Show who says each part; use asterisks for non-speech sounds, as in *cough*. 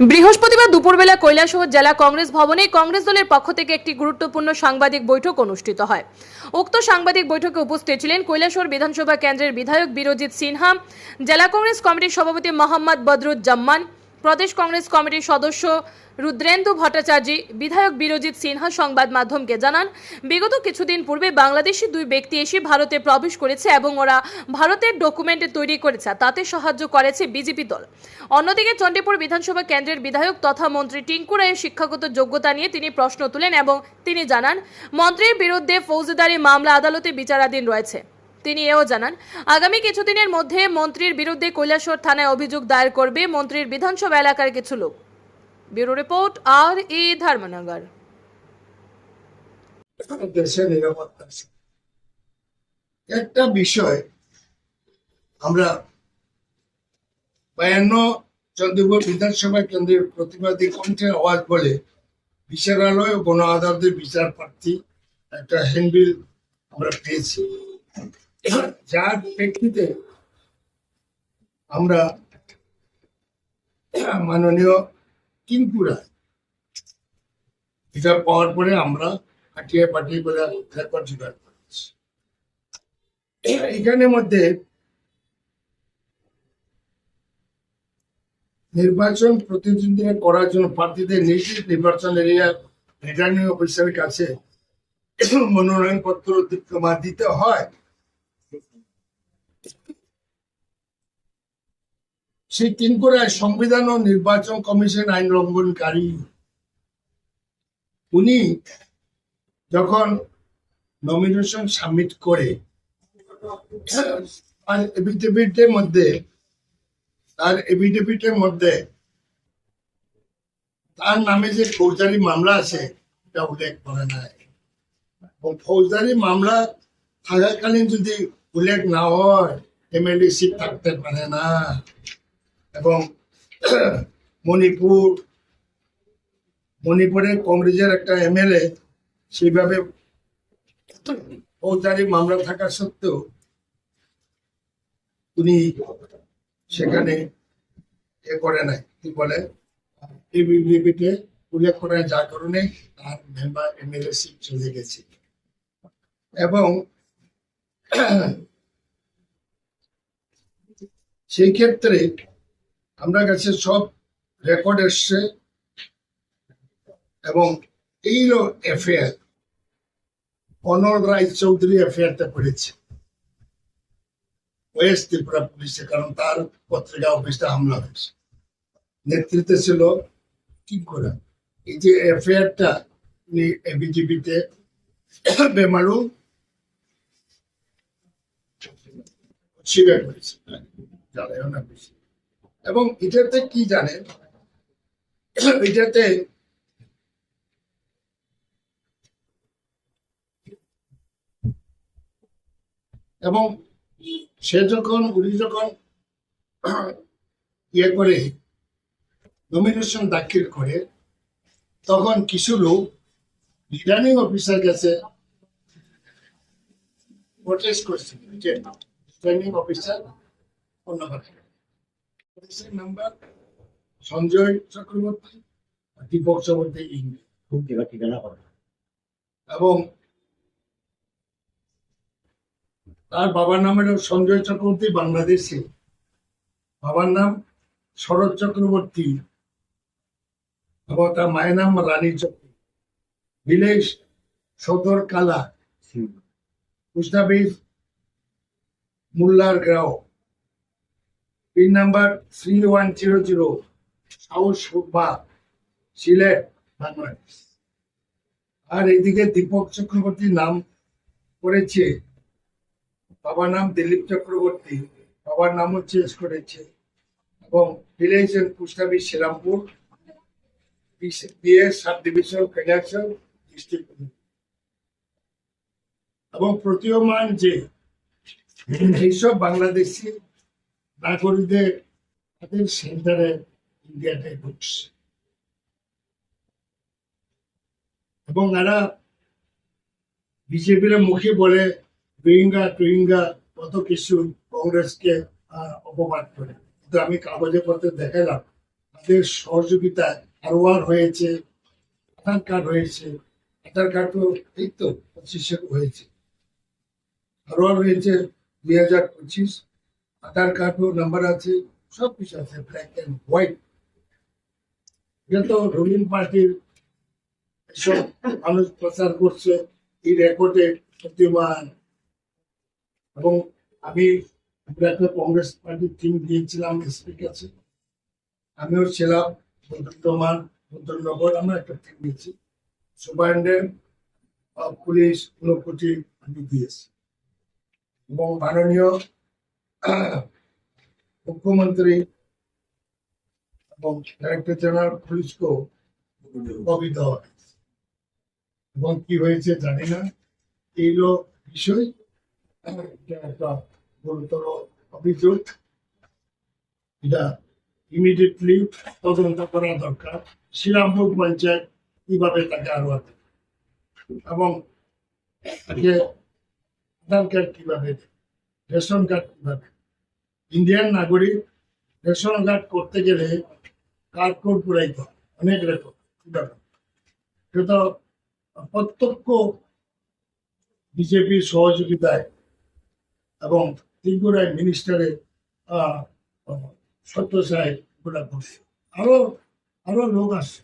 Speaker 1: বৃহস্পতিবার দুপুরবেলা কৈলাসহর জেলা কংগ্রেস ভবনে কংগ্রেস দলের পক্ষ থেকে একটি গুরুত্বপূর্ণ সাংবাদিক বৈঠক অনুষ্ঠিত হয়। উক্ত সাংবাদিক বৈঠকে উপস্থিত ছিলেন কৈলাসহর বিধানসভা কেন্দ্রের বিধায়ক বিরজিৎ সিনহা, জেলা কংগ্রেস কমিটির সভাপতি মোহাম্মদ বদরুজ্জামান প্রদেশ কংগ্রেস কমিটির সদস্য রুদ্রেন্দু ভট্টাচার্য, বিধায়ক বিরজিৎ সিনহা সংবাদ মাধ্যমকে জানান, বিগত কিছুদিন পূর্বে বাংলাদেশি দুই ব্যক্তি এসে ভারতে প্রবেশ করেছে এবং ওরা ভারতের ডকুমেন্ট তৈরি করেছে তাতে সাহায্য করেছে বিজেপি দল। অন্যদিকে চণ্ডীপুর বিধানসভা কেন্দ্রের বিধায়ক তথা মন্ত্রী টিঙ্কু রায়ের শিক্ষাগত যোগ্যতা নিয়ে তিনি প্রশ্ন তুলেন এবং তিনি জানান, মন্ত্রীর বিরুদ্ধে ফৌজদারি মামলা, আদালতে বিচারাধীন রয়েছে। তিনি এও জানান, আগামী কিছুদিনের মধ্যে মন্ত্রীর বিরুদ্ধে কৈলাসহর থানায় অভিযোগ দায়ের করবে মন্ত্রীর বিধানসভা এলাকার কিছু লোক। ব্যুরো রিপোর্ট, আর এ ধর্মনগর।
Speaker 2: একটা বিষয় আমরা বায়ান্ন চন্দ্রপুর বিধানসভা কেন্দ্রের প্রতিবাদী কণ্ঠের আওয়াজ বলে বিচারালয় ও গণ আদালতের বিচার প্রার্থী একটা হ্যান্ডবিল আমরা পেয়েছি। যার প্রেক্ষিতে আমরা মাননীয় কিঙ্কুরা এটা পাওয়ার পরে আমরা হাটিয়ে পাঠিয়ে রেকর্ড জোগাড় করেছি এখানের মধ্যে নির্বাচন প্রতিদ্বন্দ্বিতা করার জন্য প্রার্থীদের নিজ নির্বাচন এরিয়া রিটার্নিং অফিসারের কাছে মনোনয়ন পত্র জমা দিতে হয়। সেই তিন করে সংবিধান ও নির্বাচন কমিশন আইন লঙ্ঘনকারী। উনি যখন নমিনেশন সাবমিট করে আর এফিডেভিটের মধ্যে, তার এফিডেভিটের মধ্যে, তার নামে যে ফৌজদারি মামলা আছে, এটা উল্লেখ করে নাই। ফৌজদারি মামলা থাকাকালীন যদি উল্লেখ না হয়, এমএলএ সিট থাকতে পারে না। এবং *clears throat* মণিপুর, মণিপুরের কংগ্রেসের একটা এমএলএ, সেইভাবে ফৌজদারি মামলা থাকা সত্ত্বেও উনি সেখানে এ করে নাই। কি বলে? বিবৃতিতে উল্লেখ করে যার কারণে তার মেম্বার এমএলএ সিট চলে গেছে। এবং *clears throat* সেই ক্ষেত্রে আমরা কাছে সব রেকর্ড এসছে। এবং এই এফআইআর অনল রায় চৌধুরী এফআইআরটা করেছে। ওয়েস্ট ত্রিপুরা পুলিশে, কারণ তার পত্রিকা অফিসটা হামলা হয়েছে। নেতৃত্বে ছিল কি করে। এই যে এফআইআরটা উনি এবিজিবিতে বেমারু স্বীকার করেছে। না বেশি। এবং এটাতে কি জানেন? এটাতে এবং সে যখন, উনি যখন ইয়ে করে নমিনেশন দাখিল করে, তখন কিছু লোক রিটার্নিং অফিসার কাছে প্রটেস্ট করছে যে রিটার্নিং অফিসার অন্য কথা নাম্বার সঞ্জয় চক্রবর্তী দীপক চক্রবর্তী ইংরেজ
Speaker 3: খুব জায়গা ঠিকানা করে।
Speaker 2: এবং তার বাবার নাম হলো সঞ্জয় চক্রবর্তী বাংলাদেশে। বাবার নাম শরৎ চক্রবর্তী। এবং তার মায়ের নাম রানী Chakraborty. Village Sadar Kala. Post office মুল্লার গ্রাও pin number three one zero zero south Subba Sylhet, Bangladesh. আর এইদিকে দীপক চক্রবর্তীর নাম করেছে, বাবার নাম দিলীপ চক্রবর্তী, বাবার নামও চেঞ্জ করেছে। এবং village and পুস্টাবি Shrirampur B S sub division, federation, district এবং প্রতীয়মান যে এইসব বাংলাদেশি নাগরিকদের তাদের সেন্টারে ইন্ডিয়াতে ঢুকছে এবং এরা বিজেপির মুখে বলে, রোহিঙ্গা টুইঙ্গা কত কিছু কংগ্রেসকে অপবাদ করে। কিন্তু আমি কাগজে পত্রে দেখালাম, তাদের সহযোগিতায় আরোয়ার হয়েছে, আধার কার্ড হয়েছে, আধার কার্ড তো এই তো পঁচিশে হয়েছে। আরোয়ার হয়েছে দুই হাজার পঁচিশ আধার কার্ডও নাম্বার আছে, সব কিছু আছে ব্ল্যাক অ্যান্ড হোয়াইট এটা তো রুলিং পার্টির এসব মানুষ প্রচার করছে, এই রেকর্ডে প্রতিমান এবং আমি একটা কংগ্রেস পার্টির টিম দিয়েছিলাম এসপির কাছে আমিও ছিলাম বর্তমান ভদ্রনগর আমরা একটা টিম দিয়েছি। সুপারিনটেন্ডেন্ট পুলিশ ঊনকোটি, আমি দিয়েছি। এবং মাননীয় মুখ্যমন্ত্রী এবং ডাইরেক্টর জেনারেল পুলিশকেও কপি দেওয়া হয়েছে। এবং কি হয়েছে জানি না। এইগুলো বিষয় একটা গুরুতর অভিযোগ। এটা ইমিডিয়েটলি তদন্ত করা দরকার। শ্রীরামপুর পঞ্চায়েত কীভাবে তাকে আরও এবং তাকে আধার কার্ড কীভাবে দেবে, রেশন কার্ড কীভাবে ইন্ডিয়ান নাগরিক রেশন কার্ড করতে গেলে কার্ড কোড পুরাইতে অনেক কীভাবে সেটা প্রত্যক্ষ বিজেপির সহযোগিতায় এবং ত্রিপুরায় মিনিস্টারের সত্য সাহেব করছে। আরও আরও লোক আসছে।